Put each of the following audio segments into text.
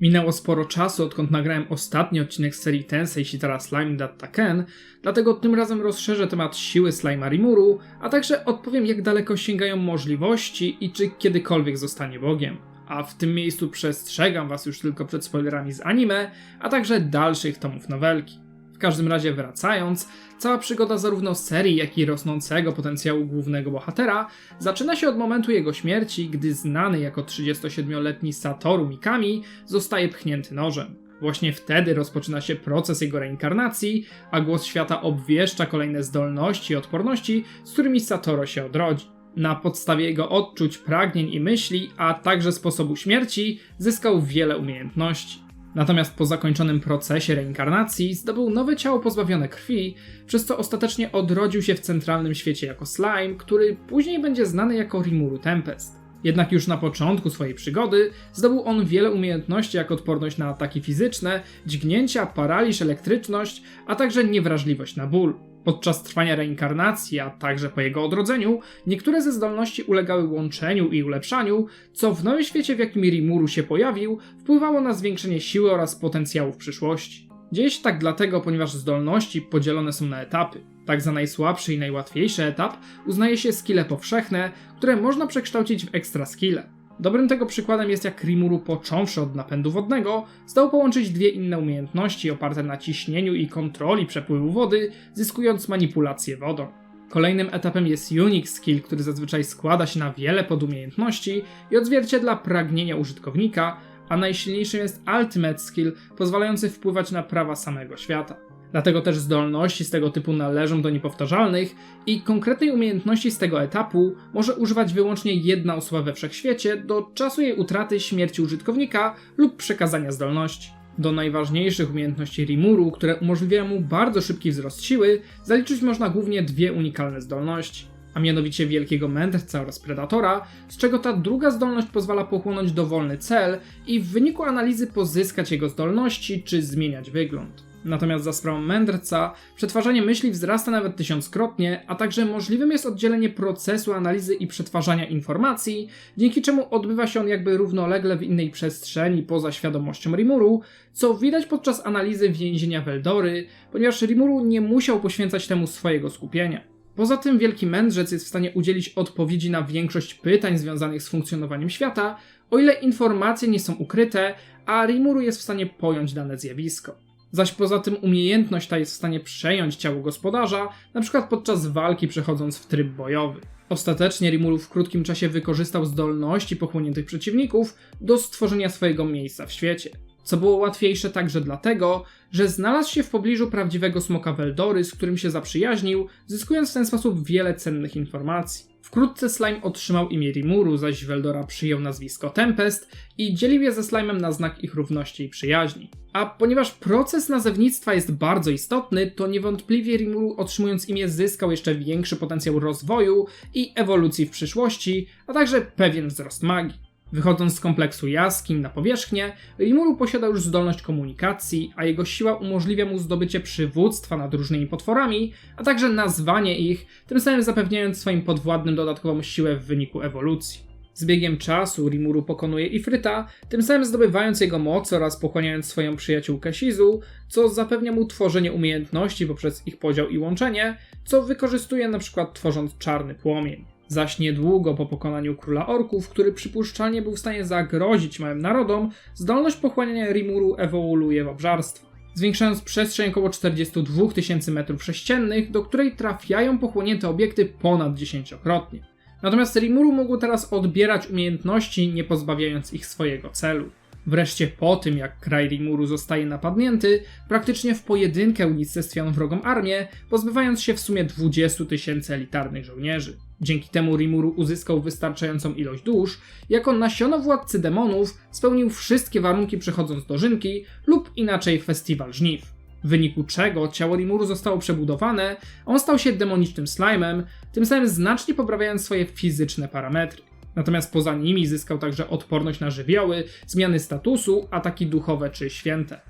Minęło sporo czasu, odkąd nagrałem ostatni odcinek serii Tensei Shitara Slime Datta Ken, dlatego tym razem rozszerzę temat siły Slime'a Rimuru, a także odpowiem jak daleko sięgają możliwości i czy kiedykolwiek zostanie Bogiem. A w tym miejscu przestrzegam was już tylko przed spoilerami z anime, a także dalszych tomów nowelki. W każdym razie wracając, cała przygoda zarówno serii, jak i rosnącego potencjału głównego bohatera zaczyna się od momentu jego śmierci, gdy znany jako 37-letni Satoru Mikami zostaje pchnięty nożem. Właśnie wtedy rozpoczyna się proces jego reinkarnacji, a głos świata obwieszcza kolejne zdolności i odporności, z którymi Satoro się odrodzi. Na podstawie jego odczuć, pragnień i myśli, a także sposobu śmierci, zyskał wiele umiejętności. Natomiast po zakończonym procesie reinkarnacji zdobył nowe ciało pozbawione krwi, przez co ostatecznie odrodził się w centralnym świecie jako slime, który później będzie znany jako Rimuru Tempest. Jednak już na początku swojej przygody zdobył on wiele umiejętności jak odporność na ataki fizyczne, dźgnięcia, paraliż, elektryczność, a także niewrażliwość na ból. Podczas trwania reinkarnacji, a także po jego odrodzeniu, niektóre ze zdolności ulegały łączeniu i ulepszaniu, co w nowym świecie, w jakim Rimuru się pojawił, wpływało na zwiększenie siły oraz potencjału w przyszłości. Dzieje się tak dlatego, ponieważ zdolności podzielone są na etapy. Tak za najsłabszy i najłatwiejszy etap uznaje się skille powszechne, które można przekształcić w ekstra skille. Dobrym tego przykładem jest jak Rimuru począwszy od napędu wodnego, zdał połączyć dwie inne umiejętności oparte na ciśnieniu i kontroli przepływu wody, zyskując manipulację wodą. Kolejnym etapem jest Unique Skill, który zazwyczaj składa się na wiele podumiejętności i odzwierciedla pragnienia użytkownika, a najsilniejszym jest Ultimate Skill, pozwalający wpływać na prawa samego świata. Dlatego też zdolności z tego typu należą do niepowtarzalnych i konkretnej umiejętności z tego etapu może używać wyłącznie jedna osoba we wszechświecie do czasu jej utraty, śmierci użytkownika lub przekazania zdolności. Do najważniejszych umiejętności Rimuru, które umożliwiają mu bardzo szybki wzrost siły, zaliczyć można głównie dwie unikalne zdolności a mianowicie wielkiego mędrca oraz predatora, z czego ta druga zdolność pozwala pochłonąć dowolny cel i w wyniku analizy pozyskać jego zdolności czy zmieniać wygląd. Natomiast za sprawą mędrca przetwarzanie myśli wzrasta nawet tysiąckrotnie, a także możliwym jest oddzielenie procesu analizy i przetwarzania informacji, dzięki czemu odbywa się on jakby równolegle w innej przestrzeni poza świadomością Rimuru, co widać podczas analizy więzienia Veldory, ponieważ Rimuru nie musiał poświęcać temu swojego skupienia. Poza tym Wielki Mędrzec jest w stanie udzielić odpowiedzi na większość pytań związanych z funkcjonowaniem świata, o ile informacje nie są ukryte, a Rimuru jest w stanie pojąć dane zjawisko. Zaś poza tym umiejętność ta jest w stanie przejąć ciało gospodarza, np. podczas walki przechodząc w tryb bojowy. Ostatecznie Rimuru w krótkim czasie wykorzystał zdolności pochłoniętych przeciwników do stworzenia swojego miejsca w świecie. Co było łatwiejsze także dlatego, że znalazł się w pobliżu prawdziwego smoka Veldory, z którym się zaprzyjaźnił, zyskując w ten sposób wiele cennych informacji. Wkrótce Slime otrzymał imię Rimuru, zaś Veldora przyjął nazwisko Tempest i dzielił je ze Slime'em na znak ich równości i przyjaźni. A ponieważ proces nazewnictwa jest bardzo istotny, to niewątpliwie Rimuru otrzymując imię zyskał jeszcze większy potencjał rozwoju i ewolucji w przyszłości, a także pewien wzrost magii. Wychodząc z kompleksu jaskiń na powierzchnię, Rimuru posiada już zdolność komunikacji, a jego siła umożliwia mu zdobycie przywództwa nad różnymi potworami, a także nazwanie ich, tym samym zapewniając swoim podwładnym dodatkową siłę w wyniku ewolucji. Z biegiem czasu Rimuru pokonuje Ifryta, tym samym zdobywając jego moc oraz pochłaniając swoją przyjaciółkę Shizu, co zapewnia mu tworzenie umiejętności poprzez ich podział i łączenie, co wykorzystuje np. tworząc czarny płomień. Zaś niedługo po pokonaniu króla orków, który przypuszczalnie był w stanie zagrozić małym narodom, zdolność pochłaniania Rimuru ewoluuje w obżarstwo. Zwiększając przestrzeń około 42 tysięcy m3, do której trafiają pochłonięte obiekty ponad dziesięciokrotnie. Natomiast Rimuru mógł teraz odbierać umiejętności, nie pozbawiając ich swojego celu. Wreszcie po tym, jak kraj Rimuru zostaje napadnięty, praktycznie w pojedynkę unicestwia on wrogą armię, pozbywając się w sumie 20 tysięcy elitarnych żołnierzy. Dzięki temu Rimuru uzyskał wystarczającą ilość dusz, jako nasiono władcy demonów spełnił wszystkie warunki przechodząc do Rzynki lub inaczej festiwal żniw. W wyniku czego ciało Rimuru zostało przebudowane, on stał się demonicznym slime'em, tym samym znacznie poprawiając swoje fizyczne parametry. Natomiast poza nimi zyskał także odporność na żywioły, zmiany statusu, ataki duchowe czy święte.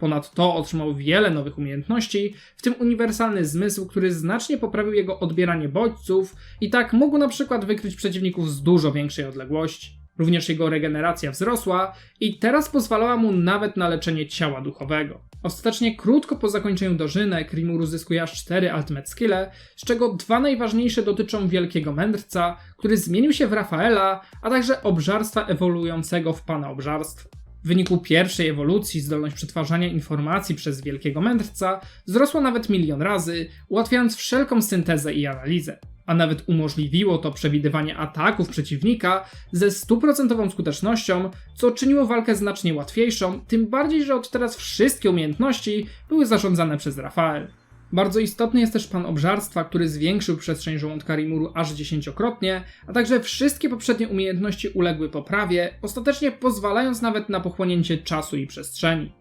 Ponadto otrzymał wiele nowych umiejętności, w tym uniwersalny zmysł, który znacznie poprawił jego odbieranie bodźców i tak mógł na przykład wykryć przeciwników z dużo większej odległości. Również jego regeneracja wzrosła i teraz pozwalała mu nawet na leczenie ciała duchowego. Ostatecznie krótko po zakończeniu dożynek Rimuru zyskuje aż 4 ultimate skille, z czego dwa najważniejsze dotyczą Wielkiego Mędrca, który zmienił się w Rafaela, a także obżarstwa ewoluującego w Pana Obżarstwo. W wyniku pierwszej ewolucji zdolność przetwarzania informacji przez Wielkiego Mędrca wzrosła nawet milion razy, ułatwiając wszelką syntezę i analizę. A nawet umożliwiło to przewidywanie ataków przeciwnika ze stuprocentową skutecznością, co czyniło walkę znacznie łatwiejszą, tym bardziej, że od teraz wszystkie umiejętności były zarządzane przez Rafael. Bardzo istotny jest też pan obżarstwa, który zwiększył przestrzeń żołądka Rimuru aż dziesięciokrotnie, a także wszystkie poprzednie umiejętności uległy poprawie, ostatecznie pozwalając nawet na pochłonięcie czasu i przestrzeni.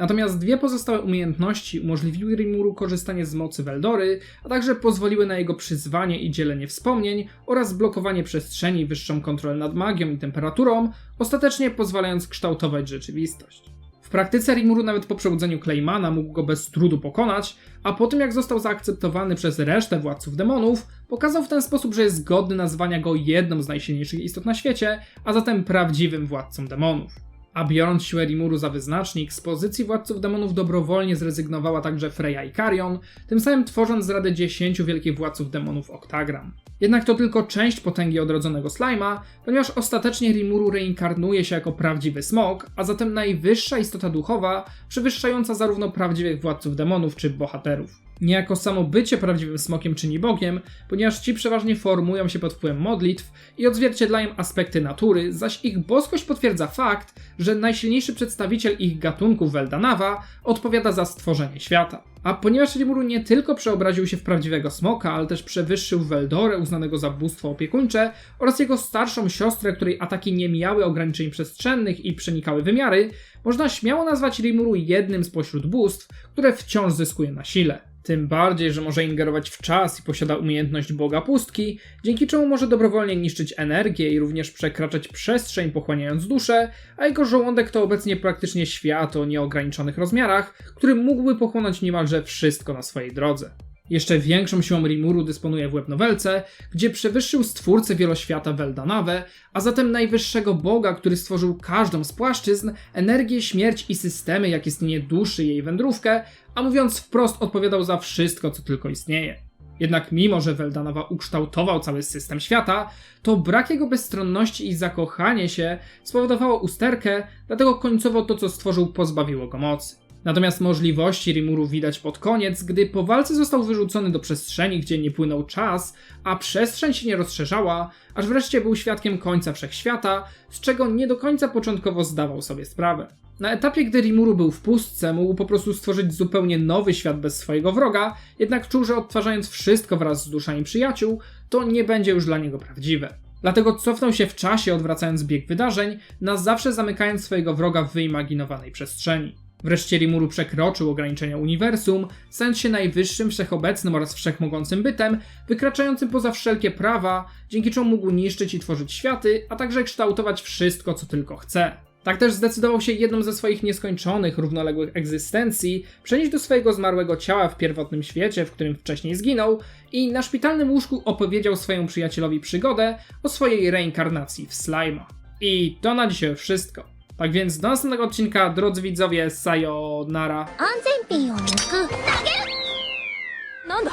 Natomiast dwie pozostałe umiejętności umożliwiły Rimuru korzystanie z mocy Veldory, a także pozwoliły na jego przyzwanie i dzielenie wspomnień oraz blokowanie przestrzeni, wyższą kontrolę nad magią i temperaturą, ostatecznie pozwalając kształtować rzeczywistość. W praktyce Rimuru nawet po przebudzeniu Claymana mógł go bez trudu pokonać, a po tym jak został zaakceptowany przez resztę władców demonów, pokazał w ten sposób, że jest godny nazwania go jedną z najsilniejszych istot na świecie, a zatem prawdziwym władcą demonów. A biorąc siłę Rimuru za wyznacznik, z pozycji władców demonów dobrowolnie zrezygnowała także Freya i Karion, tym samym tworząc z rady 10 wielkich władców demonów Octagram. Jednak to tylko część potęgi odrodzonego slajma, ponieważ ostatecznie Rimuru reinkarnuje się jako prawdziwy smok, a zatem najwyższa istota duchowa, przewyższająca zarówno prawdziwych władców demonów czy bohaterów. Niejako samo bycie prawdziwym smokiem czyni Bogiem, ponieważ ci przeważnie formują się pod wpływem modlitw i odzwierciedlają aspekty natury, zaś ich boskość potwierdza fakt, że najsilniejszy przedstawiciel ich gatunku Veldanawa odpowiada za stworzenie świata. A ponieważ Rimuru nie tylko przeobraził się w prawdziwego smoka, ale też przewyższył Veldorę uznanego za bóstwo opiekuńcze oraz jego starszą siostrę, której ataki nie miały ograniczeń przestrzennych i przenikały wymiary, można śmiało nazwać Rimuru jednym spośród bóstw, które wciąż zyskuje na sile. Tym bardziej, że może ingerować w czas i posiada umiejętność Boga Pustki, dzięki czemu może dobrowolnie niszczyć energię i również przekraczać przestrzeń, pochłaniając duszę, a jego żołądek to obecnie praktycznie świat o nieograniczonych rozmiarach, który mógłby pochłonąć niemalże wszystko na swojej drodze. Jeszcze większą siłą Rimuru dysponuje w Webnowelce, gdzie przewyższył stwórcę wieloświata Veldanawę, a zatem najwyższego boga, który stworzył każdą z płaszczyzn, energię, śmierć i systemy, jak istnienie duszy jej wędrówkę, a mówiąc wprost odpowiadał za wszystko, co tylko istnieje. Jednak mimo, że Veldanawa ukształtował cały system świata, to brak jego bezstronności i zakochanie się spowodowało usterkę, dlatego końcowo to, co stworzył, pozbawiło go mocy. Natomiast możliwości Rimuru widać pod koniec, gdy po walce został wyrzucony do przestrzeni, gdzie nie płynął czas, a przestrzeń się nie rozszerzała, aż wreszcie był świadkiem końca wszechświata, z czego nie do końca początkowo zdawał sobie sprawę. Na etapie, gdy Rimuru był w pustce, mógł po prostu stworzyć zupełnie nowy świat bez swojego wroga, jednak czuł, że odtwarzając wszystko wraz z duszami przyjaciół, to nie będzie już dla niego prawdziwe. Dlatego cofnął się w czasie, odwracając bieg wydarzeń, na zawsze zamykając swojego wroga w wyimaginowanej przestrzeni. Wreszcie Rimuru przekroczył ograniczenia uniwersum, stając się najwyższym, wszechobecnym oraz wszechmogącym bytem, wykraczającym poza wszelkie prawa, dzięki czemu mógł niszczyć i tworzyć światy, a także kształtować wszystko, co tylko chce. Tak też zdecydował się jedną ze swoich nieskończonych, równoległych egzystencji przenieść do swojego zmarłego ciała w pierwotnym świecie, w którym wcześniej zginął, i na szpitalnym łóżku opowiedział swojemu przyjacielowi przygodę o swojej reinkarnacji w Slima. I to na dzisiaj wszystko. Tak więc do następnego odcinka, drodzy widzowie, sayonara. 安全ピンを抜くなんだ